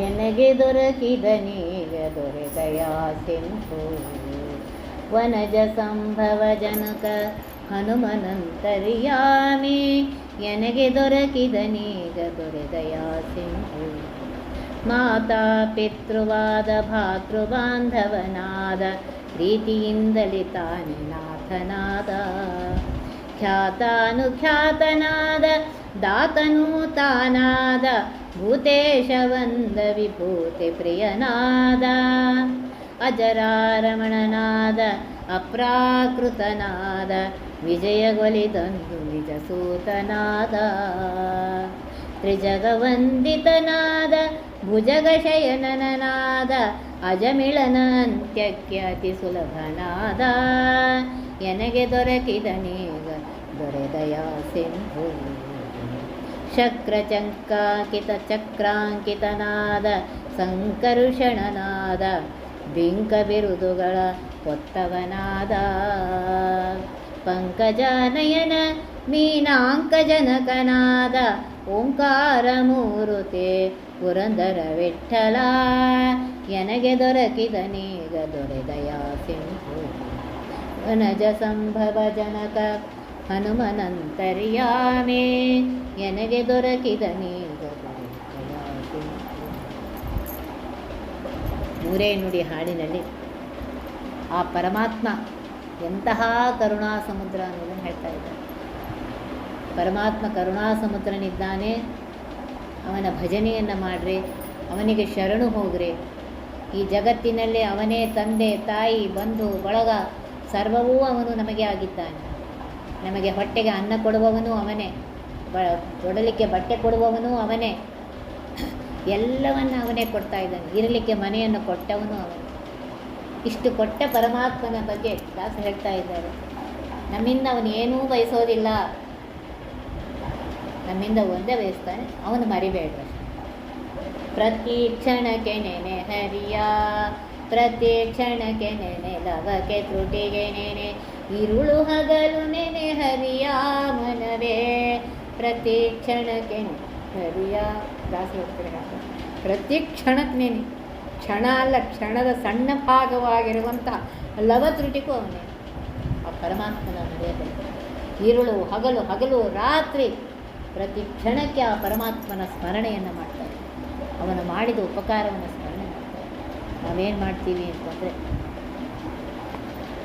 ಎನಗೆ ದೊರಕಿದ ನೀಗ ದೊರೆದಯಾ ಸಿಂಧು ವನಜ ಸಂಭವ ಜನಕ ಹನುಮನಂತರ್ಯಾಮಿ ಎನಗೆ ದೊರಕಿದ ನೀಗ ದೊರೆದಯಾ ಸಿಂಧು ಮಾತಾ ಪಿತೃವಾದ ಭಾತೃಬಾಂಧವನಾದ ಪ್ರೀತಿಯಿಂದಲೇ ತಾನೆ ನಾಥನಾದ ಖ್ಯಾತಾನುಖ್ಯಾತನಾದ ದಾತನೂ ತಾನಾದ ಭೂತೇಶವಂದ ವಿಭೂತಿ ಪ್ರಿಯನಾದ, ಅಜರಾರಮಣನಾದ, ಅಪ್ರಾಕೃತನಾದ ವಿಜಯಗೊಲಿತಂದು ನಿಜಸೂತನಾದ, ತ್ರಿಜಗವಂದಿತನಾದ ಭುಜಗಶಯನನಾದ ಅಜಮಿಳನ ಅಂತ್ಯಕ್ಕೆ ಅತಿ ಸುಲಭನಾದ, ಎನಗೆ ದೊರಕಿದನೀಗ ದೊರೆದಯ ಸಿಂಧು. ಶಕ್ರಚಂಕಾಂಕಿತ ಚಕ್ರಾಂಕಿತನಾದ ಸಂಕರುಷಣನಾದ ಬಿಂಕ ಬಿರುದುಗಳ ಹೊತ್ತವನಾದ ಪಂಕಜನಯನ ಮೀನಾಂಕಜನಕನಾದ ಓಂಕಾರ ಮೂರುತೆ ಪುರಂದರ ವಿಠಲ ದೊರಕಿದ ನೀಗ ದೊರೆದಯ ಸಿಂಹು. ವನಜ ಸಂಭವ ಜನಕ ಹನುಮನಂತರ್ಯಾಮೇ ನನಗೆ ದೊರಕಿದ ನೀರೇ ನುಡಿ ಹಾಡಿನಲ್ಲಿ ಆ ಪರಮಾತ್ಮ ಎಂತಹ ಕರುಣಾ ಸಮುದ್ರ ಅನ್ನೋದನ್ನು ಹೇಳ್ತಾ ಇದ್ದಾರೆ ಪರಮಾತ್ಮ ಕರುಣಾ ಸಮುದ್ರನಿದ್ದಾನೆ, ಅವನ ಭಜನೆಯನ್ನು ಮಾಡ್ರಿ, ಅವನಿಗೆ ಶರಣು ಹೋಗ್ರಿ, ಈ ಜಗತ್ತಿನಲ್ಲಿ ಅವನೇ ತಂದೆ ತಾಯಿ ಬಂಧು ಬಳಗ, ಸರ್ವವೂ ಅವನು ನಮಗೆ ಆಗಿದ್ದಾನೆ. ನಮಗೆ ಹೊಟ್ಟೆಗೆ ಅನ್ನ ಕೊಡುವವನು ಅವನೇ. ಬ ತೊಡಲಿಕ್ಕೆ ಬಟ್ಟೆ ಕೊಡುವವನು ಅವನೇ. ಎಲ್ಲವನ್ನು ಅವನೇ ಕೊಡ್ತಾ ಇದ್ದಾನೆ. ಇರಲಿಕ್ಕೆ ಮನೆಯನ್ನು ಕೊಟ್ಟವನು ಅವನು. ಇಷ್ಟು ಕೊಟ್ಟ ಪರಮಾತ್ಮನ ಬಗ್ಗೆ ದಾಸ ಹೇಳ್ತಾ ಇದ್ದಾರೆ. ನಮ್ಮಿಂದ ಅವನು ಏನೂ ಬಯಸೋದಿಲ್ಲ. ನಮ್ಮಿಂದ ಒಂದೇ ಬಯಸ್ತಾನೆ, ಅವನು ಮರಿಬೇಡ ಪ್ರತಿ ಕ್ಷಣಕ್ಕೆ ನೆನೆ ಹರಿಯ. ಪ್ರತಿ ಕ್ಷಣಕ್ಕೆ ನೆನೆ, ಲವಕ್ಕೆ ತ್ರುಟಿಗೆ ನೆನೆ. ಇರುಳು ಹಗಲು ನೆನೆ ಹರಿಯ ಮನವೇ. ಪ್ರತಿ ಕ್ಷಣಕ್ಕೆ ಹರಿಯ. ದಾಸ ಪ್ರತಿ ಕ್ಷಣಕ್ಕೆ ಕ್ಷಣ ಅಲ್ಲ, ಕ್ಷಣದ ಸಣ್ಣ ಭಾಗವಾಗಿರುವಂಥ ಲವ ತ್ರುಟಿಗೂ ಅವನೇ. ಆ ಪರಮಾತ್ಮನ ನಡೆಯಬೇಕು ಇರುಳು, ಹಗಲು ಹಗಲು, ರಾತ್ರಿ. ಪ್ರತಿ ಕ್ಷಣಕ್ಕೆ ಆ ಪರಮಾತ್ಮನ ಸ್ಮರಣೆಯನ್ನು ಮಾಡ್ತಾರೆ ಅವನು ಮಾಡಿದ ಉಪಕಾರವನ್ನು ಸ್ಮರಣೆ ಮಾಡ್ತಾರೆ ನಾವೇನು ಮಾಡ್ತೀವಿ ಅಂತಂದರೆ,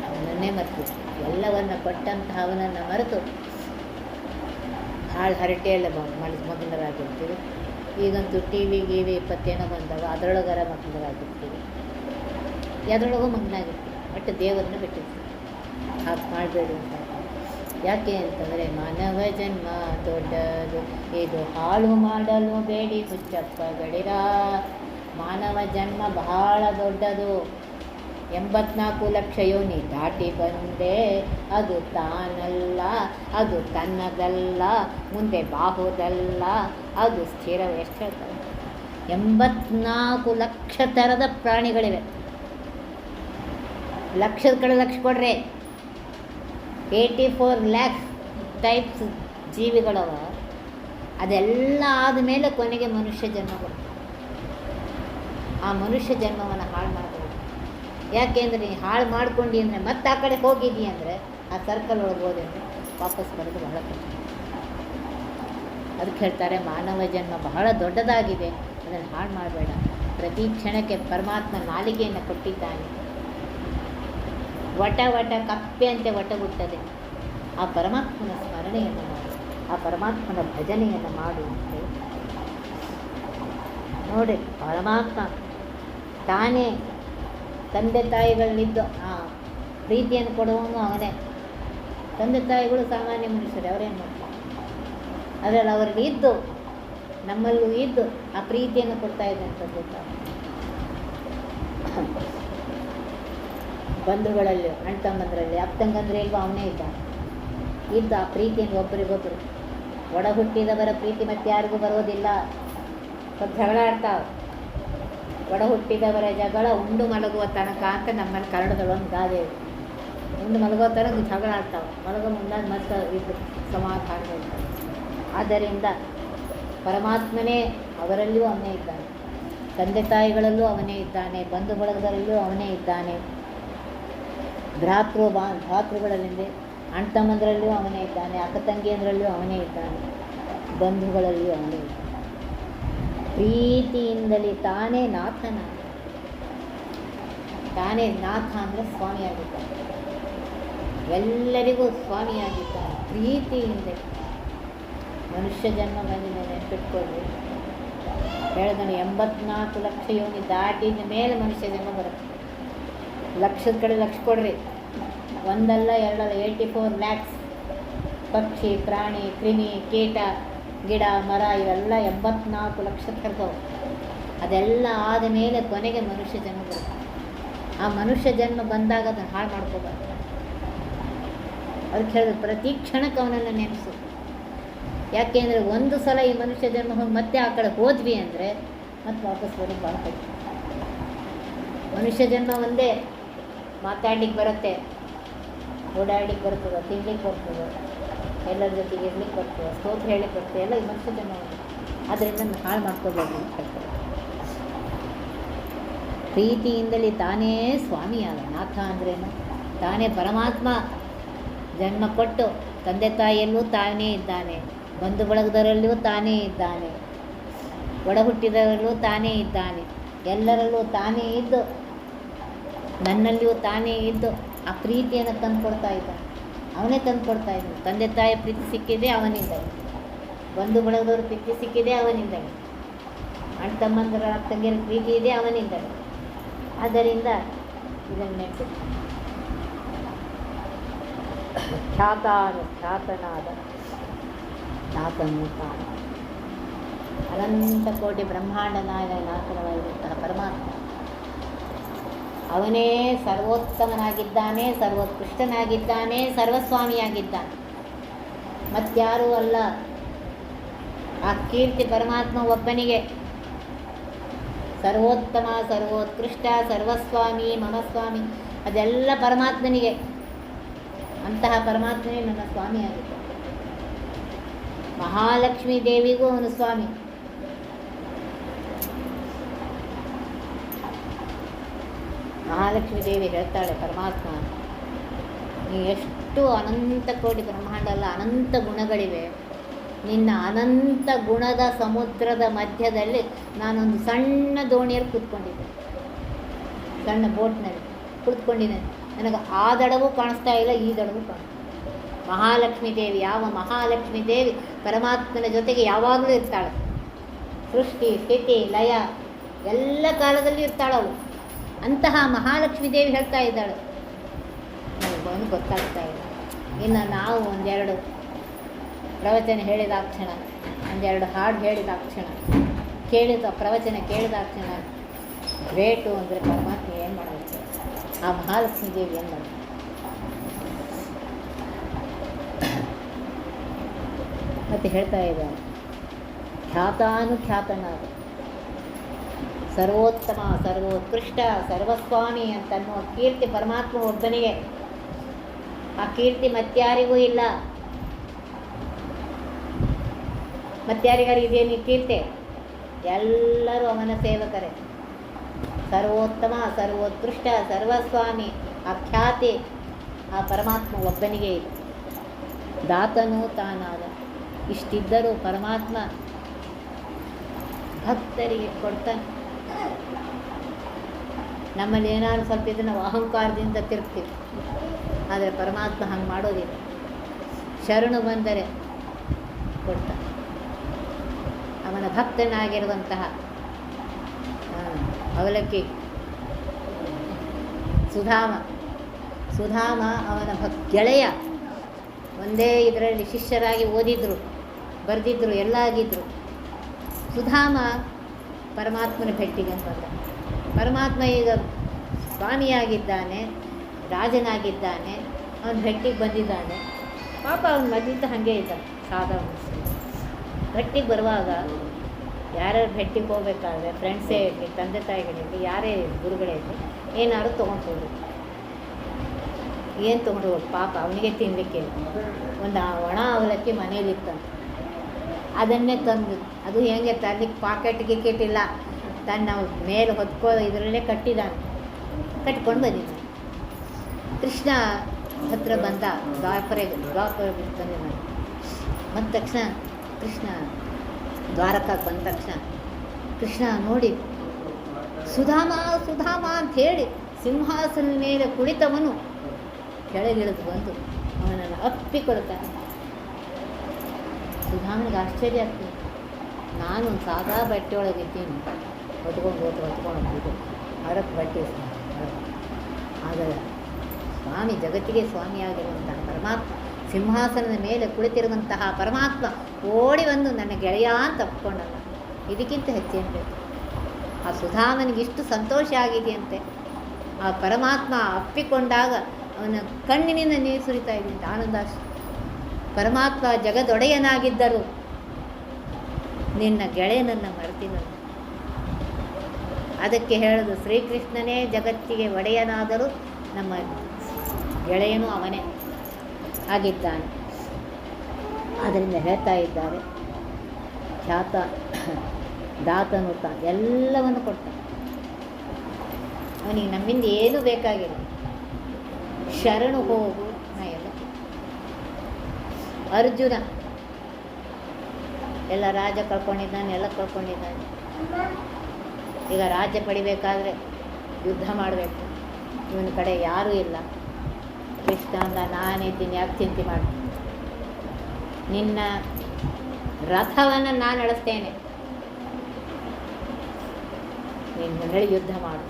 ಅವನನ್ನೇ ಮರ್ತೀವಿ ಎಲ್ಲವನ್ನು ಕೊಟ್ಟಂತಹ ಅವನನ್ನು ಮರೆತು ಹಾಳು ಹರಟೆಯೆಲ್ಲ ಮಗ್ನರಾಗಿರ್ತೀವಿ. ಈಗಂತೂ ಟಿ ವಿ, ಗಿ ವಿ ಇಪ್ಪತ್ತೇನೋ ಬಂದಾಗ ಅದರೊಳಗರ ಮಗ್ನರಾಗಿರ್ತೀವಿ ಅದರೊಳಗೂ ಮಗ್ನಾಗಿರ್ತೀವಿ. ಬಟ್ ದೇವರನ್ನ ಬಿಟ್ಟಿರ್ತೀವಿ. ಹಾಗೆ ಮಾಡಬೇಡಿ ಅಂತ. ಯಾಕೆ ಅಂತಂದರೆ ಮಾನವ ಜನ್ಮ ದೊಡ್ಡದು. ಇದು ಹಾಳು ಮಾಡಲು ಬೇಡಿ ಹುಚ್ಚಪ್ಪ ಗಡಿರ. ಮಾನವ ಜನ್ಮ ಬಹಳ ದೊಡ್ಡದು. ಎಂಬತ್ನಾಲ್ಕು ಲಕ್ಷ ಯೋನಿ ದಾಟಿ ಬಂದೆ. ಅದು ತಾನಲ್ಲ, ಅದು ತನ್ನದಲ್ಲ, ಮುಂದೆ ಬಾಹುದಲ್ಲ, ಅದು ಸ್ಥಿರ ಎಂಬತ್ನಾಲ್ಕು ಲಕ್ಷ ಥರದ ಪ್ರಾಣಿಗಳಿವೆ. ಲಕ್ಷದ ಕಡೆ ಲಕ್ಷ ಕೊಡ್ರಿ. ಏಯ್ಟಿ ಫೋರ್ ಲ್ಯಾಕ್ಸ್ ಟೈಪ್ಸ್ ಜೀವಿಗಳವ. ಅದೆಲ್ಲ ಆದಮೇಲೆ ಕೊನೆಗೆ ಮನುಷ್ಯ ಜನ್ಮ ಆ ಮನುಷ್ಯ ಜನ್ಮವನ್ನು ಹಾಳು ಮಾಡಬಹುದು ಯಾಕೆಂದರೆ ನೀನು ಹಾಳು ಮಾಡ್ಕೊಂಡು ಅಂದರೆ ಮತ್ತೆ ಆ ಕಡೆ ಹೋಗಿದ್ದೀ ಅಂದರೆ ಆ ಸರ್ಕಲ್ ಒಳಗೆ ಹೋದೆ ಅಂದರೆ ವಾಪಸ್ ಬರೋದು ಬಹಳ ಕಷ್ಟ. ಅದಕ್ಕೆ ಹೇಳ್ತಾರೆ, ಮಾನವ ಜನ್ಮ ಬಹಳ ದೊಡ್ಡದಾಗಿದೆ. ಅದನ್ನು ಹಾಳು ಮಾಡಬೇಡ. ಪ್ರತಿ ಕ್ಷಣಕ್ಕೆ ಪರಮಾತ್ಮ ನಾಲಿಗೆಯನ್ನು ಕೊಟ್ಟಿದ್ದಾನೆ. ವಟ ವಟ ಕಪ್ಪೆ ಅಂತೆ ವಟಗುಟ್ಟದೆ ಆ ಪರಮಾತ್ಮನ ಸ್ಮರಣೆಯನ್ನು ಮಾಡು. ಆ ಪರಮಾತ್ಮನ ಭಜನೆಯನ್ನು ಮಾಡು ಅಂತ. ನೋಡಿ, ಪರಮಾತ್ಮ ತಾನೇ ತಂದೆ ತಾಯಿಗಳನ್ನಿದ್ದು ಆ ಪ್ರೀತಿಯನ್ನು ಕೊಡುವನು ಅವನೇ. ತಂದೆ ತಾಯಿಗಳು ಸಾಮಾನ್ಯ ಮನುಷ್ಯರು ಅವರೇನು ಮಾಡ್ತಾರೆ ಅದರಲ್ಲಿ ಅವರಲ್ಲಿ ಇದ್ದು, ನಮ್ಮಲ್ಲೂ ಇದ್ದು ಆ ಪ್ರೀತಿಯನ್ನು ಕೊಡ್ತಾ ಇದ್ದಾನೆ ತಂದೆ ತಾಯಿ ಬಂಧುಗಳಲ್ಲಿ ಅಣ್ಣ ತಮ್ಮಂದರಲ್ಲಿ ಅಕ್ಕ ತಂಗಂದ್ರೆ ಇಲ್ವಾ ಅವನೇ ಇದ್ದ. ಇದ್ದ ಆ ಪ್ರೀತಿಯನ್ನು ಒಬ್ಬರಿಗೊಬ್ಬರು ಒಡ ಹುಟ್ಟಿದವರ ಪ್ರೀತಿ ಮತ್ತೆ ಯಾರಿಗೂ ಬರೋದಿಲ್ಲ. ಸ್ವಲ್ಪ ಜಗಳ ಆಡ್ತಾವೆ. ಒಡ ಹುಟ್ಟಿದವರ ಜಗಳ ಉಂಡು ಮಲಗುವ ತನಕ ಅಂತ ನಮ್ಮಲ್ಲಿ ಒಂದು ಗಾದೆ ಉಂಡು ಮಲಗೋ ತನಕ ಜಗಳ ಆಡ್ತಾವೆ ಮಲಗೋ ಮುಂದಾಗ ಮತ್ತೆ ಇದು ಸಮಾಧಾನ ಆದ್ದರಿಂದ ಪರಮಾತ್ಮನೇ ಅವರಲ್ಲಿಯೂ ಅವನೇ ಇದ್ದಾನೆ. ತಂದೆ ತಾಯಿಗಳಲ್ಲೂ ಅವನೇ ಇದ್ದಾನೆ. ಬಂಧು ಬಳಗದಲ್ಲೂ ಅವನೇ ಇದ್ದಾನೆ. ಭ್ರಾತೃ ಬಾ ಭ್ರಾತೃಗಳಲ್ಲಿಂದೆ ಅಣ್ಣ ತಮ್ಮಂದರಲ್ಲಿಯೂ ಅವನೇ ಇದ್ದಾನೆ. ಅಕ್ಕ ತಂಗಿಯಂದರಲ್ಲೂ ಅವನೇ ಇದ್ದಾನೆ. ಬಂಧುಗಳಲ್ಲಿಯೂ ಅವನೇ ಇದ್ದಾನೆ. ಪ್ರೀತಿಯಿಂದಲೇ ತಾನೇ ನಾಥನ. ತಾನೇ ನಾಥ ಅಂದರೆ ಸ್ವಾಮಿಯಾಗಿದ್ದಾನೆ. ಎಲ್ಲರಿಗೂ ಸ್ವಾಮಿಯಾಗಿದ್ದಾನೆ. ಪ್ರೀತಿಯಿಂದ ಮನುಷ್ಯ ಜನ್ಮ ಬಂದಿದೆ ನೆನಪಿಟ್ಕೊಳ್ಳಿ ಹೇಳಿದನು ಎಂಬತ್ನಾಲ್ಕು ಲಕ್ಷ ಯೋನಿ ದಾಟಿದ ಮೇಲೆ ಮನುಷ್ಯ ಜನ್ಮ ಬರುತ್ತೆ. ಲಕ್ಷದ ಕಡೆ ಲಕ್ಷ ಕೊಡ್ರಿ. ಒಂದಲ್ಲ ಎರಡಲ್ಲ ಏಯ್ಟಿ ಫೋರ್ ಲ್ಯಾಕ್ಸ್ ಪಕ್ಷಿ, ಪ್ರಾಣಿ, ಕ್ರಿಮಿ, ಕೀಟ. ಗಿಡ, ಮರ ಇವೆಲ್ಲ ಎಂಬತ್ನಾಲ್ಕು ಲಕ್ಷ ಕರ್ದವು ಅದೆಲ್ಲ ಆದ ಮೇಲೆ ಕೊನೆಗೆ ಮನುಷ್ಯ ಜನ್ಮ ಬರುತ್ತೆ. ಆ ಮನುಷ್ಯ ಜನ್ಮ ಬಂದಾಗ ಅದನ್ನು ಹಾಳು ಮಾಡ್ಕೋಬಾರ್ದು. ಅದಕ್ಕೆ ಹೇಳಿದ್ರು, ಪ್ರತಿ ಕ್ಷಣಕ್ಕೆ ಅವನನ್ನು ನೆನೆಸು. ಯಾಕೆಂದರೆ ಒಂದು ಸಲ ಈ ಮನುಷ್ಯ ಜನ್ಮ ಹೋಗಿ ಮತ್ತೆ ಆ ಕಡೆ ಹೋದ್ವಿ ಅಂದರೆ ಮತ್ತೆ ವಾಪಸ್ ಬರೋದು ಭಾಳ ಮನುಷ್ಯ ಜನ್ಮ ಒಂದೇ, ಮಾತಾಡ್ಲಿಕ್ಕೆ ಬರುತ್ತೆ, ಓಡಾಡ್ಲಿಕ್ಕೆ ಬರ್ತದೆ, ತಿನ್ಲಿಕ್ಕೆ ಬರ್ತದೆ. ಎಲ್ಲರ ಜೊತೆಗೆ ಇರ್ಲಿಕ್ಕೆ ಬರ್ತದೆ ಸ್ತೋತ್ರ ಹೇಳಲಿಕ್ಕೆ ಬರ್ತದೆ ಎಲ್ಲ ಇವತ್ತು ಜನ ಅದರಿಂದ ಹಾಳು ಹೇಳ್ತಾರೆ. ಪ್ರೀತಿಯಿಂದಲೇ ತಾನೇ ಸ್ವಾಮಿಯಾದ ನಾಥ ಅಂದ್ರೇನು? ತಾನೇ ಪರಮಾತ್ಮ ಜನ್ಮ ಕೊಟ್ಟು ತಂದೆ ತಾಯಿಯಲ್ಲೂ ತಾನೇ ಇದ್ದಾನೆ, ಬಂಧು ಬಳಗದರಲ್ಲೂ ತಾನೇ ಇದ್ದಾನೆ ಒಡ ಹುಟ್ಟಿದವರಲ್ಲೂ ತಾನೇ ಇದ್ದಾನೆ, ಎಲ್ಲರಲ್ಲೂ ತಾನೇ ಇದ್ದು, ನನ್ನಲ್ಲಿಯೂ ತಾನೇ ಇದ್ದು, ಆ ಪ್ರೀತಿಯನ್ನು ತಂದುಕೊಡ್ತಾ ಇದ್ದಾನೆ. ಅವನೇ ತಂದುಕೊಡ್ತಾ ಇದ್ದ ತಂದೆ ತಾಯಿ ಪ್ರೀತಿ ಸಿಕ್ಕಿದೆ, ಅವನಿಂದ. ಬಂಧು ಬಳಗದವ್ರ ಪ್ರೀತಿ ಸಿಕ್ಕಿದೆ, ಅವನಿಂದ. ಅಣ್ಣ ತಮ್ಮಂದರ, ತಂಗಿಯರ ಪ್ರೀತಿ ಇದೆ, ಅವನಿಂದ. ಆದ್ದರಿಂದ ಇದನ್ನು ಖ್ಯಾತಾನು, ಖ್ಯಾತನಾದ ನಾಥನು ತಾನು ಅನಂತ ಕೋಟಿ ಬ್ರಹ್ಮಾಂಡ ನಾಯಕ ನಾಥನವಾಗಿರುವಂತಹ ಪರಮಾತ್ಮ. ಅವನೇ ಸರ್ವೋತ್ತಮನಾಗಿದ್ದಾನೆ, ಸರ್ವೋತ್ಕೃಷ್ಟನಾಗಿದ್ದಾನೆ, ಸರ್ವಸ್ವಾಮಿಯಾಗಿದ್ದಾನೆ. ಮತ್ಯಾರೂ ಅಲ್ಲ. ಆ ಕೀರ್ತಿ ಪರಮಾತ್ಮ ಒಬ್ಬನಿಗೆ. ಸರ್ವೋತ್ತಮ, ಸರ್ವೋತ್ಕೃಷ್ಟ, ಸರ್ವಸ್ವಾಮಿ, ಮಮಸ್ವಾಮಿ, ಅದೆಲ್ಲ ಪರಮಾತ್ಮನಿಗೆ. ಅಂತಹ ಪರಮಾತ್ಮನೇ ನನ್ನ ಸ್ವಾಮಿಯಾಗಿದ್ದ ಮಹಾಲಕ್ಷ್ಮೀ ದೇವಿಗೂ ಅವನು ಸ್ವಾಮಿ. ಮಹಾಲಕ್ಷ್ಮೀ ದೇವಿ ಹೇಳ್ತಾಳೆ, ಪರಮಾತ್ಮ, ನೀ ಎಷ್ಟು ಅನಂತ ಕೋಟಿ ಬ್ರಹ್ಮಾಂಡ ಅಲ್ಲ, ಅನಂತ ಗುಣಗಳಿವೆ. ನಿನ್ನ ಅನಂತ ಗುಣದ ಸಮುದ್ರದ ಮಧ್ಯದಲ್ಲಿ ನಾನೊಂದು ಸಣ್ಣ ದೋಣಿಯಲ್ಲಿ ಕೂತ್ಕೊಂಡಿದ್ದೆ. ಸಣ್ಣ ಬೋಟ್ನಲ್ಲಿ ಕುಳಿತುಕೊಂಡಿದ್ದೇನೆ ನನಗೆ ಆ ದಡವೂ ಕಾಣಿಸ್ತಾ ಇಲ್ಲ, ಈ ದಡವೂ ಕಾಣಿಸ್ತಾ ಮಹಾಲಕ್ಷ್ಮೀ ದೇವಿ ಯಾವ ಮಹಾಲಕ್ಷ್ಮೀ ದೇವಿ ಪರಮಾತ್ಮನ ಜೊತೆಗೆ ಯಾವಾಗಲೂ ಇರ್ತಾಳೆ. ಸೃಷ್ಟಿ, ಸ್ಥಿತಿ, ಲಯ, ಎಲ್ಲ ಕಾಲದಲ್ಲಿ ಇರ್ತಾಳೆ ಅವಳು ಅಂತಹ ಮಹಾಲಕ್ಷ್ಮೀ ದೇವಿ ಹೇಳ್ತಾ ಇದ್ದಾಳೆ. ನನಗೊಂದು ಗೊತ್ತಾಗ್ತಾ ಇಲ್ಲ. ಇನ್ನು ನಾವು ಒಂದೆರಡು ಪ್ರವಚನ ಹೇಳಿದ ಕ್ಷಣ, ಒಂದೆರಡು ಹಾಡು ಹೇಳಿದ ಕ್ಷಣ, ಕೇಳಿದ ಪ್ರವಚನ ಕೇಳಿದ ರೇಟು ಅಂದರೆ ಪರಮಾತ್ಮ ಏನು ಮಾಡಬೇಕು? ಆ ಮಹಾಲಕ್ಷ್ಮೀ ದೇವಿ ಏನು ಮಾಡುತ್ತೆ ಮತ್ತು ಹೇಳ್ತಾ ಇದ್ದಾನೆ ಖ್ಯಾತಾನುಖ್ಯಾತನಾದ. ಸರ್ವೋತ್ತಮ, ಸರ್ವೋತ್ಕೃಷ್ಟ, ಸರ್ವಸ್ವಾಮಿ ಅಂತನ್ನುವ ಕೀರ್ತಿ ಪರಮಾತ್ಮ ಒಬ್ಬನಿಗೆ. ಆ ಕೀರ್ತಿ ಮತ್ಯಾರಿಗೂ ಇಲ್ಲ. ಮತ್ಯಾರಿಗಾರಿ ಇದೇನು ಕೀರ್ತಿ? ಎಲ್ಲರೂ ಅವನ ಸೇವಕರೇ. ಸರ್ವೋತ್ತಮ, ಸರ್ವೋತ್ಕೃಷ್ಟ, ಸರ್ವಸ್ವಾಮಿ, ಆ ಖ್ಯಾತಿ ಆ ಪರಮಾತ್ಮ ಒಬ್ಬನಿಗೆ ಇದೆ ದಾತನೂ ತಾನಾದ. ಇಷ್ಟಿದ್ದರೂ ಪರಮಾತ್ಮ ಭಕ್ತರಿಗೆ ಕೊಡ್ತಾನೆ. ನಮ್ಮಲ್ಲಿ ಏನಾದ್ರು ಸ್ವಲ್ಪ ಇದ್ರೆ ನಾವು ಅಹಂಕಾರದಿಂದ ತಿರುಗ್ತೀವಿ. ಆದರೆ ಪರಮಾತ್ಮ ಹಂಗೆ ಮಾಡೋದಿಲ್ಲ. ಶರಣು ಬಂದರೆ ಕೊಡ್ತಾನೆ ಅವನ ಭಕ್ತನಾಗಿರುವಂತಹ ಅವಲಕ್ಕಿ, ಸುಧಾಮ. ಸುಧಾಮ ಅವನ ಭಕ್, ಗೆಳೆಯ. ಒಂದೇ ಇದರಲ್ಲಿ ಶಿಷ್ಯರಾಗಿ ಓದಿದ್ರು, ಬರೆದಿದ್ರು ಎಲ್ಲ ಆಗಿದ್ರು ಸುಧಾಮ ಪರಮಾತ್ಮನ ಭೇಟಿಗೆ ಬಂದ. ಪರಮಾತ್ಮ ಈಗ ಸ್ವಾಮಿಯಾಗಿದ್ದಾನೆ, ರಾಜನಾಗಿದ್ದಾನೆ, ಅವನ ಹೆಟ್ಟಿಗೆ ಬಂದಿದ್ದಾನೆ. ಪಾಪ ಅವನ ಮದ್ದಿದ್ದ ಹಾಗೆ ಇದ್ದ ಅವನು ಭಟ್ಟಿಗೆ ಬರುವಾಗ ಯಾರ್ಯಾರು ಹೆಟ್ಟಿಗೆ ಹೋಗ್ಬೇಕಾದ್ರೆ ಫ್ರೆಂಡ್ಸೇ ಇರಲಿ, ತಂದೆ ತಾಯಿಗಳಿರಲಿ ಯಾರೇ ಗುರುಗಳೇ ಇರಲಿ, ಏನಾದ್ರು ತೊಗೊಂಡು ಏನು ತೊಗೊಂಡು ಹೋಗಿ ಪಾಪ ಅವನಿಗೆ ತಿನ್ನಲಿಕ್ಕೆ ಒಂದು ಒಣ ಅವಲಕ್ಕಿ ಮನೇಲಿತ್ತಂತೆ ಅದನ್ನೇ ತಂದು, ಅದು ಹೆಂಗೆ ತರಲಿಕ್ಕೆ ಪಾಕೆಟ್ ಗಿಕೆಟ್ ಇಲ್ಲ ತನ್ನ ಮೇಲೆ ಹೊತ್ಕೋ ಇದರಲ್ಲೇ ಕಟ್ಟಿದ್ದಾನೆ ಕಟ್ಕೊಂಡು ಬಂದಿದ್ದ ಕೃಷ್ಣ ಹತ್ರ ಬಂದ ದ್ವಾಪರೇ ದ್ವಾಪರ ಬಂದಿದ್ದಾನೆ ಬಂದ ತಕ್ಷಣ ಕೃಷ್ಣ ದ್ವಾರಕ ಬಂದ ತಕ್ಷಣ ಕೃಷ್ಣ ನೋಡಿ, ಸುಧಾಮ ಸುಧಾಮ ಅಂತ ಹೇಳಿ ಸಿಂಹಾಸನ ಮೇಲೆ ಕುಳಿತವನು. ಕೆಳಗಿಳಿದು ಬಂದು ಅವನನ್ನು ಅಪ್ಪಿಕೊಳ್ತಾನೆ. ಸುಧಾಮನಿಗೆ ಆಶ್ಚರ್ಯ ಆಗ್ತದೆ. ನಾನು ಸಾದಾ ಬಟ್ಟೆ ಒಳಗಿದ್ದೀನಿ ಹೊತ್ಕೊಂಡು ಹೋಗಿ ಹೊತ್ಕೊಂಡು ಹೋಗ್ಬೋದು ಹರಕು ಬಟ್ಟೆ ಆದರೆ ಸ್ವಾಮಿ ಜಗತ್ತಿಗೆ ಸ್ವಾಮಿಯಾಗಿರುವಂತಹ ಪರಮಾತ್ಮ ಸಿಂಹಾಸನದ ಮೇಲೆ ಕುಳಿತಿರುವಂತಹ ಪರಮಾತ್ಮ ಓಡಿ ಬಂದು ನನ್ನ ಗೆಳೆಯ ಅಂತ ಒಪ್ಕೊಂಡಲ್ಲ. ಇದಕ್ಕಿಂತ ಹೆಚ್ಚೇನು ಬೇಕು? ಆ ನನಗೆ ಇಷ್ಟು ಸಂತೋಷ ಆಗಿದೆಯಂತೆ. ಆ ಪರಮಾತ್ಮ ಅಪ್ಪಿಕೊಂಡಾಗ ಅವನ ಕಣ್ಣಿನಿಂದ ನೀರು ಸುರಿತಾ ಇದ್ದಂತೆ ಆನಂದಾಶ್. ಪರಮಾತ್ಮ ಜಗದೊಡೆಯನಾಗಿದ್ದರು ನಿನ್ನ ಗೆಳೆಯನನ್ನು ಮರೆತಿನಲ್ಲ. ಅದಕ್ಕೆ ಹೇಳೋದು, ಶ್ರೀಕೃಷ್ಣನೇ ಜಗತ್ತಿಗೆ ಒಡೆಯನಾದರೂ ನಮ್ಮ ಗೆಳೆಯನು ಅವನೇ ಆಗಿದ್ದಾನೆ. ಅದರಿಂದ ಹೇಳ್ತಾ ಇದ್ದಾರೆ, ಖ್ಯಾತ ದಾತನು ತ ಎಲ್ಲವನ್ನು ಕೊಟ್ಟ ಅವನಿಗೆ ನಮ್ಮಿಂದ ಏನೂ ಬೇಕಾಗಿಲ್ಲ. ಶರಣು ಹೋಗು ನಾ ಎಲ್ಲ ಅರ್ಜುನ ಎಲ್ಲ ರಾಜ ಕಳ್ಕೊಂಡಿದ್ದಾನೆ, ಎಲ್ಲ ಕಳ್ಕೊಂಡಿದ್ದಾನೆ. ಈಗ ರಾಜ್ಯ ಪಡಿಬೇಕಾದ್ರೆ ಯುದ್ಧ ಮಾಡಬೇಕು. ಇವನ ಕಡೆ ಯಾರೂ ಇಲ್ಲ. ಕೃಷ್ಣ ಅಂದ ನಾನಿದ್ದೀನಿ ಯಾಕೆ ಚಿಂತೆ ಮಾಡಿ. ನಿನ್ನ ರಥವನ್ನು ನಾನು ನಡೆಸ್ತೇನೆ. ನೀನು ಹೇಳಿ ಯುದ್ಧ ಮಾಡು.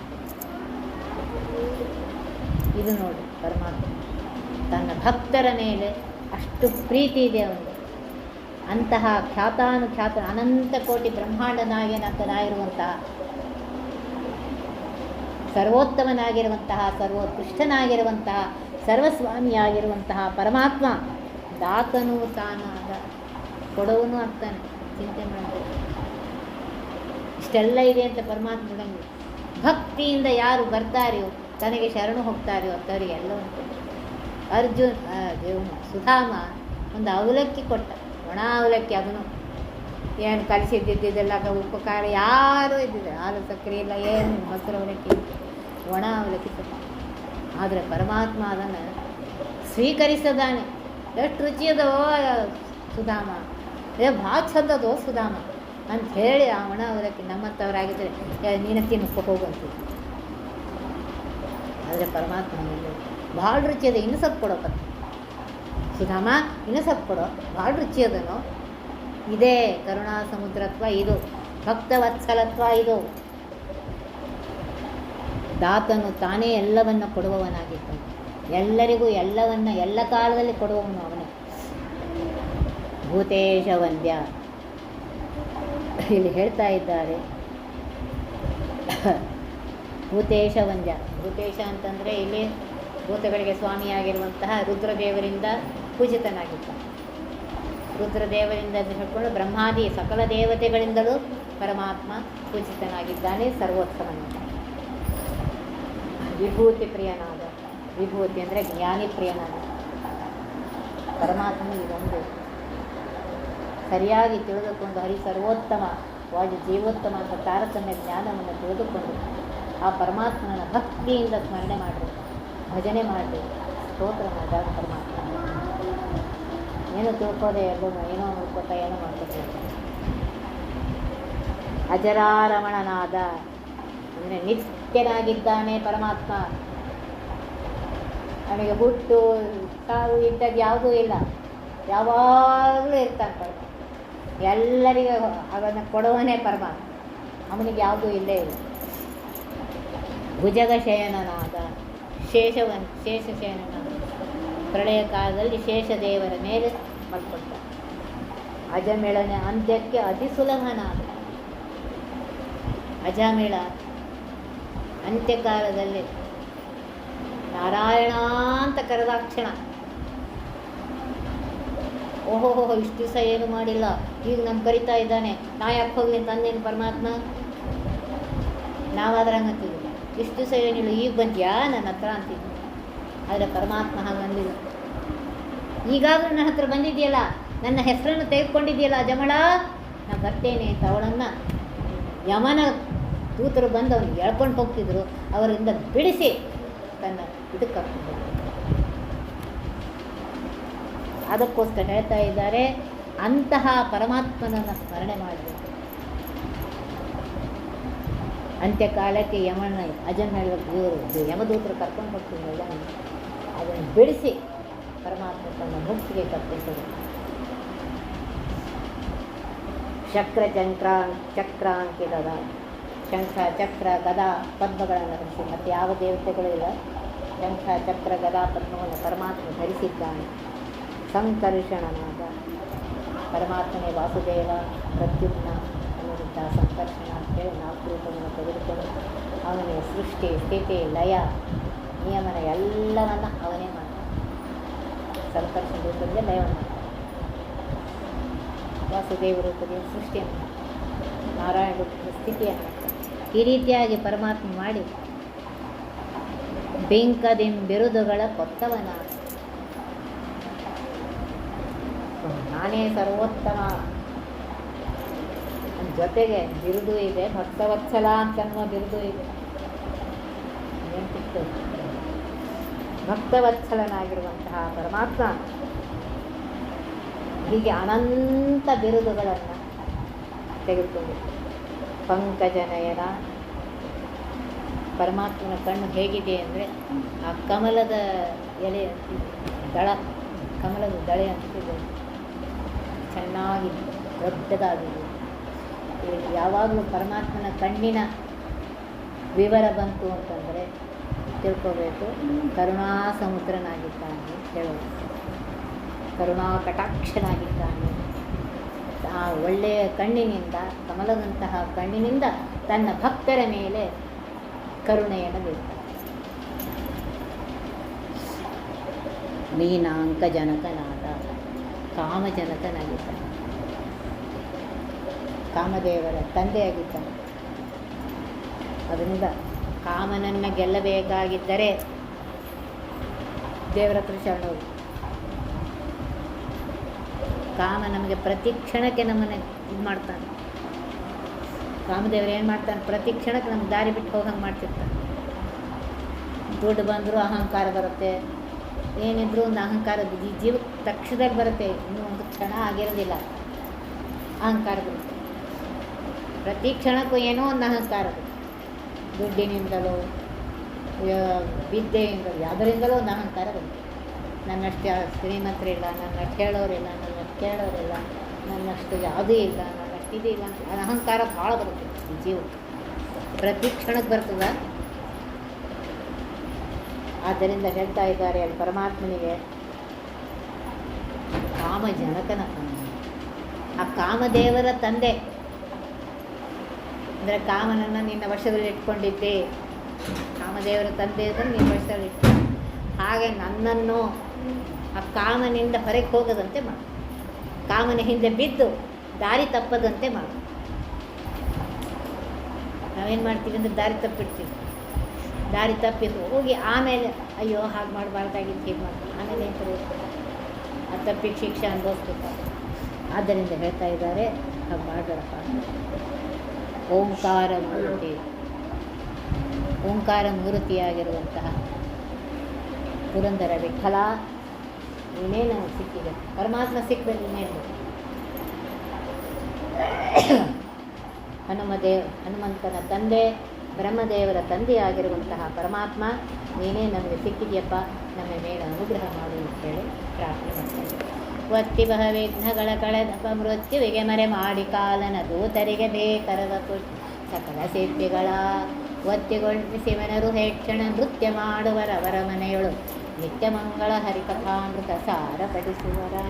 ಇದು ನೋಡಿ ಪರಮಾತ್ಮ. ತನ್ನ ಭಕ್ತರ ಮೇಲೆ ಅಷ್ಟು ಪ್ರೀತಿ ಇದೆ ಅವನಿಗೆ. ಅಂತಹ ಖ್ಯಾತಾನುಖ್ಯಾತ ಅನಂತ ಕೋಟಿ ಬ್ರಹ್ಮಾಂಡ ನಾಯಕನಾಗಿರುವಂತಹ ಸರ್ವೋತ್ತಮನಾಗಿರುವಂತಹ, ಸರ್ವೋತ್ಕೃಷ್ಟನಾಗಿರುವಂತಹ, ಸರ್ವಸ್ವಾಮಿಯಾಗಿರುವಂತಹ ಪರಮಾತ್ಮ ದಾತನು ತಾನು ಆದ. ಕೊಡವನು ಆಗ್ತಾನೆ ಚಿಂತೆ ಮಾಡಬೇಕು ಇಷ್ಟೆಲ್ಲ ಇದೆ ಅಂತ ಪರಮಾತ್ಮ ಬಿಡಂಗಿಲ್ಲ ಭಕ್ತಿಯಿಂದ ಯಾರು ಬರ್ತಾರೆಯೋ, ತನಗೆ ಶರಣು ಹೋಗ್ತಾರೆಯೋ ಅಂತವ್ರಿಗೆ ಎಲ್ಲ ಉಂಟು. ಅರ್ಜುನ್ ದೇವಮ್ಮ ಸುಧಾಮ, ಒಂದು ಅವಲಕ್ಕಿ ಕೊಟ್ಟ. ಒಣ ಅವಲಕ್ಕಿ ಅದನ್ನು. ಏನು ಕಲಿಸಿದ್ದಿದ್ದೆಲ್ಲ ಉಪಕಾರ ಯಾರು ಇದ್ದಿಲ್ಲ ಹಾಲು ಸಕ್ಕರೆ ಇಲ್ಲ ಏನು ಮೊಸರು ಅವಲಕ್ಕಿ ಒಣ ಅವಲಕ್ಕಿ ಕೊಟ್ಟ. ಆದರೆ ಪರಮಾತ್ಮ ಅದನ್ನು ಸ್ವೀಕರಿಸದಾನೆ. ಎಷ್ಟು ರುಚಿಯದೋ ಸುಧಾಮ. ಏ, ಭಾಳ ಚಂದದೋ ಸುಧಾಮ ಅಂತ ಹೇಳಿ ಆ ಒಣ ಅವಲಕ್ಕಿ ನಮ್ಮಂಥವ್ರಾಗಿದ್ದರೆ ನೀನು ತಿನ್ನಕ್ಕೆ ಹೋಗುವಂತ ಆದರೆ ಪರಮಾತ್ಮ ಭಾಳ ರುಚಿಯದ ಇನ್ನೂ ಸ್ವಲ್ಪ ಕೊಡೋಕ ಸುಧಾಮ ಇನ್ನು ಸ್ವಲ್ಪ ಕೊಡೋ. ಭಾಳ ರುಚಿ ಅದನೋ ಇದೇ ಕರುಣಾ ಸಮುದ್ರತ್ವ ಇದು. ಭಕ್ತವತ್ಸಲತ್ವ ಇದು. ದಾತನು ತಾನೇ ಎಲ್ಲವನ್ನು ಕೊಡುವವನಾಗಿದ್ದಾನೆ. ಎಲ್ಲರಿಗೂ ಎಲ್ಲವನ್ನ ಎಲ್ಲ ಕಾಲದಲ್ಲಿ ಕೊಡುವವನು ಅವನೇ. ಭೂತೇಶ ವಂದ್ಯ ಇಲ್ಲಿ ಹೇಳ್ತಾ ಇದ್ದಾರೆ. ಭೂತೇಶ ವಂದ್ಯ ಭೂತೇಶ ಅಂತಂದರೆ ಇಲ್ಲಿ ಭೂತಗಳಿಗೆ ಸ್ವಾಮಿಯಾಗಿರುವಂತಹ ರುದ್ರದೇವರಿಂದ ಪೂಜಿತನಾಗಿದ್ದ. ರುದ್ರದೇವರಿಂದ ಹೇಳ್ಕೊಂಡು ಬ್ರಹ್ಮಾದಿ ಸಕಲ ದೇವತೆಗಳಿಂದಲೂ ಪರಮಾತ್ಮ ಪೂಜಿತನಾಗಿದ್ದಾನೆ ಸರ್ವೋತ್ತಮನಾದ ವಿಭೂತಿ ಪ್ರಿಯನಾದ. ವಿಭೂತಿ ಅಂದರೆ ಜ್ಞಾನಿ ಪ್ರಿಯನಾದ. ಪರಮಾತ್ಮ ಇದೊಂದು ಸರಿಯಾಗಿ ತಿಳಿದುಕೊಂಡು ಹರಿ ಸರ್ವೋತ್ತಮ ವಾಜು ಜೀವೋತ್ತಮ ಅಂತ ತಾರತಮ್ಯ ಜ್ಞಾನವನ್ನು ತಿಳಿದುಕೊಂಡು ಆ ಪರಮಾತ್ಮನ ಭಕ್ತಿಯಿಂದ ಸ್ಮರಣೆ ಮಾಡಬೇಕು. ಭಜನೆ ಮಾಡಬೇಕು. ಸ್ತೋತ್ರ ಮಾಡಿದಾಗ ಪರಮಾತ್ಮ ಏನು ತಿಳ್ಕೋದೆ ಎಲ್ಲೋ ಏನೋ ನೋಡ್ಕೋತಾ ಏನೋ ಮಾಡ್ಕೋತಾರೆ ಅಜರಾರಮಣನಾದ ಅಂದರೆ ನಿತ್ಯನಾಗಿದ್ದಾನೆ ಪರಮಾತ್ಮ. ಅವನಿಗೆ ಹುಟ್ಟು ಕಾವು ಇದ್ದಾಗ ಯಾವುದೂ ಇಲ್ಲ. ಯಾವಾಗಲೂ ಇರ್ತಾನೆ ಪರಮಾತ್ಮ. ಎಲ್ಲರಿಗೂ ಅವನ್ನು ಕೊಡುವನೇ ಪರಮಾತ್ಮ. ಅವನಿಗೆ ಯಾವುದೂ ಇಲ್ಲೇ ಇಲ್ಲ. ಭುಜಗ ಶಯನನಾದ ಶೇಷವನ್ ಶೇಷಶಯನನಾದ ಪ್ರಳಯ ಕಾಲದಲ್ಲಿ ಶೇಷದೇವರ ಮೇಲೆ ಮಲ್ಕೊಳ್ತಾನೆ. ಅಜಮೇಳನ ಅಂತ್ಯಕ್ಕೆ ಅತಿ ಸುಲಭನಾದ ಅಜಮೇಳ ಅಂತ್ಯಕಾಲದಲ್ಲಿ. ನಾರಾಯಣ ಅಂತ ಕರೆದಾಕ್ಷಣ ಓಹೋಹೋ, ಇಷ್ಟು ದಿವಸ ಏನು ಮಾಡಿಲ್ಲ? ಈಗ ನಮ್ಮ ಕರಿತಾ ಇದ್ದಾನೆ. ನಾ ಯಾಕೆ ಅಂತ ಅಂದೇನು ಪರಮಾತ್ಮ. ನಾವಾದ್ರೆ ಹಂಗಂತೀವಿ. ಇಷ್ಟು ದಿವಸ ಏನಿಲ್ಲ, ಈಗ ಬಂದ್ಯಾ? ನನ್ನ ಹತ್ರ ಅಂತಿದ್ವಿ ಆದರೆ ಪರಮಾತ್ಮ ಹಾಗೆ ಬಂದಿಲ್ಲ ಈಗಾದರೂ ನನ್ನ ಹತ್ರ ಬಂದಿದೆಯಲ್ಲ ನನ್ನ ಹೆಸರನ್ನು ತೆಗೆದುಕೊಂಡಿದೆಯಲ್ಲ ಜಮಳ ನಾನು ಬರ್ತೇನೆ ಅಂತ ಅವಳನ್ನು. ಯಮನ ದೂತರು ಬಂದು ಅವನು ಎಳ್ಕೊಂಡು ಹೋಗ್ತಿದ್ರು, ಅವರಿಂದ ಬಿಡಿಸಿ ತನ್ನ ಇದಕ್ಕೆ ಕರ್ಕೊಂಡು ಅದಕ್ಕೋಸ್ಕರ ಹೇಳ್ತಾ ಇದ್ದಾರೆ, ಅಂತಹ ಪರಮಾತ್ಮನನ್ನು ಸ್ಮರಣೆ ಮಾಡಬೇಕು. ಅಂತ್ಯಕಾಲಕ್ಕೆ ಯಮನ ಅಜನ್ ಹೇಳಬೇಕು, ಇವರು ಯಮದೂತರು ಕರ್ಕೊಂಡು ಹೋಗ್ತಿದ್ರಲ್ಲ ಅದನ್ನು ಬಿಡಿಸಿ ಪರಮಾತ್ಮ ತನ್ನ ಮುಕ್ತಿಗೆ ಕರ್ಕೊಂಡು ಚಕ್ರ ಚಂಕ್ರ ಚಕ್ರಾಂಕಿತದ ಶಂಖ, ಚಕ್ರ, ಗದಾ ಪದ್ಮಗಳನ್ನು ಧರಿಸಿ, ಮತ್ತು ಯಾವ ದೇವತೆಗಳು ಇಲ್ಲ. ಶಂಖ, ಚಕ್ರ, ಗದಾ ಪದ್ಮವನ್ನು ಪರಮಾತ್ಮ ಧರಿಸಿದ್ದಾನೆ. ಸಂಕರ್ಷಣನಾದ ಪರಮಾತ್ಮನೇ ವಾಸುದೇವ ಪ್ರತ್ಯುಮ್ನ ಅನ್ನುವಂಥ ಸಂಕರ್ಷಣ ಅಂತೇಳಿ ನಾಲ್ಕು ರೂಪವನ್ನು ತೆಗೆದುಕೊಂಡು ಅವನಿಗೆ ಸೃಷ್ಟಿ, ಸ್ಥಿತಿ, ಲಯ, ನಿಯಮನ ಎಲ್ಲವನ್ನು ಅವನೇ ಮಾಡ್ತಾನೆ. ಸಂಕರ್ಷಣ ರೂಪದಿಂದ ಲಯವನ್ನು ಮಾಡ್ತಾನೆ. ವಾಸುದೇವ ರೂಪದಿಂದ ಸೃಷ್ಟಿಯನ್ನು. ನಾರಾಯಣ ಸ್ಥಿತಿಯನ್ನು ಈ ರೀತಿಯಾಗಿ ಪರಮಾತ್ಮ ಮಾಡಿ, ಬೆಂಕದಿಂ ಬಿರುದುಗಳ ಕೊತ್ತವನ. ನಾನೇ ಸರ್ವೋತ್ತಮ. ಜೊತೆಗೆ ಬಿರುದು ಇದೆ ಭಕ್ತವತ್ಸಲ ಅಂತನ್ನೋ ಬಿರುದು ಇದೆ. ಭಕ್ತವತ್ಸಲನಾಗಿರುವಂತಹ ಪರಮಾತ್ಮ ಹೀಗೆ ಅನಂತ ಬಿರುದುಗಳನ್ನು ತೆಗೆದುಕೊಂಡು ಪಂಕಜನಯನ ಪರಮಾತ್ಮನ ಕಣ್ಣು ಹೇಗಿದೆ ಅಂದರೆ ಆ ಕಮಲದ ಎಲೆ ದಳ, ಕಮಲದ ದಳೆ ಅಂತಿದೆ. ಚೆನ್ನಾಗಿ ದೊಡ್ಡದಾಗಿದೆ ಯಾವಾಗಲೂ ಪರಮಾತ್ಮನ ಕಣ್ಣಿನ ವಿವರ ಬಂತು ಅಂತಂದರೆ ತಿಳ್ಕೋಬೇಕು. ಕರುಣಾ ಸಮುದ್ರನಾಗಿದ್ದಾನೆ ಹೇಳೋದು. ಕರುಣಾ ಕಟಾಕ್ಷನಾಗಿದ್ದಾನೆ ಆ ಒಳ್ಳೆಯ ಕಣ್ಣಿನಿಂದ, ಕಮಲದಂತಹ ಕಣ್ಣಿನಿಂದ ತನ್ನ ಭಕ್ತರ ಮೇಲೆ ಕರುಣೆಯನ್ನು ಬೀರ್ತಾನೆ ಮೀನಾಂಕ ಜನಕನಾದ ಕಾಮಜನಕನಾಗಿದ್ದಾನೆ. ಕಾಮದೇವರ ತಂದೆಯಾಗಿದ್ದಾನೆ. ಅದರಿಂದ ಕಾಮನನ್ನು ಗೆಲ್ಲಬೇಕಾಗಿದ್ದರೆ ದೇವರ ಹತ್ರ ಶರಣೋದು ಕಾಮ ನಮಗೆ ಪ್ರತಿ ಕ್ಷಣಕ್ಕೆ ನಮ್ಮನ್ನು ಇದು ಮಾಡ್ತಾನೆ. ಕಾಮದೇವರು ಏನು ಮಾಡ್ತಾನೆ? ಪ್ರತಿ ಕ್ಷಣಕ್ಕೆ ನಮ್ಗೆ ದಾರಿ ಬಿಟ್ಟು ಹೋಗಂಗೆ ಮಾಡ್ತಿರ್ತಾನೆ. ದುಡ್ಡು ಬಂದರೂ ಅಹಂಕಾರ ಬರುತ್ತೆ. ಏನಿದ್ರೂ ಒಂದು ಅಹಂಕಾರ ಜೀವ ಜೀವಕ್ಕೆ ತಕ್ಷಣದಲ್ಲಿ ಬರುತ್ತೆ. ಇನ್ನೂ ಒಂದು ಕ್ಷಣ ಆಗಿರೋದಿಲ್ಲ. ಅಹಂಕಾರ ಬರುತ್ತೆ. ಪ್ರತಿ ಕ್ಷಣಕ್ಕೂ ಏನೋ ಒಂದು ಅಹಂಕಾರ ದುಡ್ಡಿನಿಂದಲೋ ವಿದ್ಯೆಯಿಂದಲೋ, ಯಾವುದರಿಂದಲೋ ಒಂದು ಅಹಂಕಾರ ಬರುತ್ತೆ. ನನ್ನಷ್ಟು ಶ್ರೀಮಂತರಿಲ್ಲ, ನನ್ನಷ್ಟು ಹೇಳೋರಿಲ್ಲ ನನ್ನಷ್ಟು ಕೇಳೋರಿಲ್ಲ, ನನ್ನಷ್ಟು ಯಾವುದೇ ಇಲ್ಲ, ನನ್ನಷ್ಟು ಇದೇ ಇಲ್ಲ ಅಂತ ಅಹಂಕಾರ ಭಾಳ ಬರುತ್ತೆ ಜೀವ ಪ್ರತಿ ಕ್ಷಣಕ್ಕೆ ಬರ್ತದ. ಆದ್ದರಿಂದ ಹೇಳ್ತಾ ಇದ್ದಾರೆ ಅಲ್ಲಿ ಪರಮಾತ್ಮನಿಗೆ ಕಾಮಜನಕನ ಜನಕನ ಆ ಕಾಮದೇವರ ತಂದೆ. ಅಂದರೆ ಕಾಮನನ್ನು ನಿನ್ನ ವರ್ಷದಲ್ಲಿ ಇಟ್ಕೊಂಡಿದ್ದೆ. ಕಾಮದೇವರ ತಂದೆ ಅಂದರೆ ನಿನ್ನ ವರ್ಷದಲ್ಲಿ ಇಟ್ಕೊಂಡು ಹಾಗೆ ನನ್ನನ್ನು ಆ ಕಾಮನಿಂದ ಹೊರಗೆ ಹೋಗದಂತೆ ಮಾಡು. ಕಾಮನ ಹಿಂದೆ ಬಿದ್ದು ದಾರಿ ತಪ್ಪದಂತೆ ಮಾಡು. ನಾವೇನು ಮಾಡ್ತೀವಿ ಅಂದರೆ ದಾರಿ ತಪ್ಪಿಡ್ತೀವಿ. ದಾರಿ ತಪ್ಪಿ ಹೋಗಿ ಆಮೇಲೆ ಅಯ್ಯೋ ಹಾಗೆ ಮಾಡಬಾರ್ದಾಗಿತ್ತು, ಹೀಗೆ ಮಾಡ್ತೀವಿ ಆಮೇಲೆ ಏನು ಆ ತಪ್ಪಿಗೆ ಶಿಕ್ಷೆ ಅನುಭವಿಸ್ಬೇಕು ಆದ್ದರಿಂದ ಹೇಳ್ತಾ ಇದ್ದಾರೆ, ಹಾಗೆ ಮಾಡಬೇಡಪ್ಪ ಓಂಕಾರ ಮೂರ್ತಿ. ಓಂಕಾರ ಮೂರ್ತಿಯಾಗಿರುವಂತಹ ಪುರಂದರ ವಿಠಲ ನೀನೇ ನನಗೆ ಸಿಕ್ಕಿದೆ? ಪರಮಾತ್ಮ ಸಿಕ್ಕಬೇಕು ಇನ್ನೇನು? ಹನುಮದೇವ್ ಹನುಮಂತನ ತಂದೆ, ಬ್ರಹ್ಮದೇವರ ತಂದೆಯಾಗಿರುವಂತಹ ಪರಮಾತ್ಮ, ನೀನೇ ನಮಗೆ ಸಿಕ್ಕಿದೆಯಪ್ಪ ನಮ್ಮ ಮೇಲೆ ಅನುಗ್ರಹ ಮಾಡು ಅಂತೇಳಿ ಪ್ರಾರ್ಥನೆ ಮಾಡ್ತೇನೆ ಒತ್ತಿ ಬಹ ವಿಘ್ನಗಳ ಕಳೆದ ಮೃತ್ಯುವಿಗೆ ಮರೆ ಮಾಡಿ ಕಾಲನ ದೂತರಿಗೆ ಬೇಕರದ ಪುಷ್ ಸಕಲ ಸಿದ್ಧಿಗಳ ಒತ್ತಿಗೊಳಿಸಿ ಮನರು ಹೆಚ್ಚಣ ನೃತ್ಯ ಮಾಡುವರವರ ಮನೆಯೊಳು. నిత్యమంగళ హరికథామృత సార పరిశివరా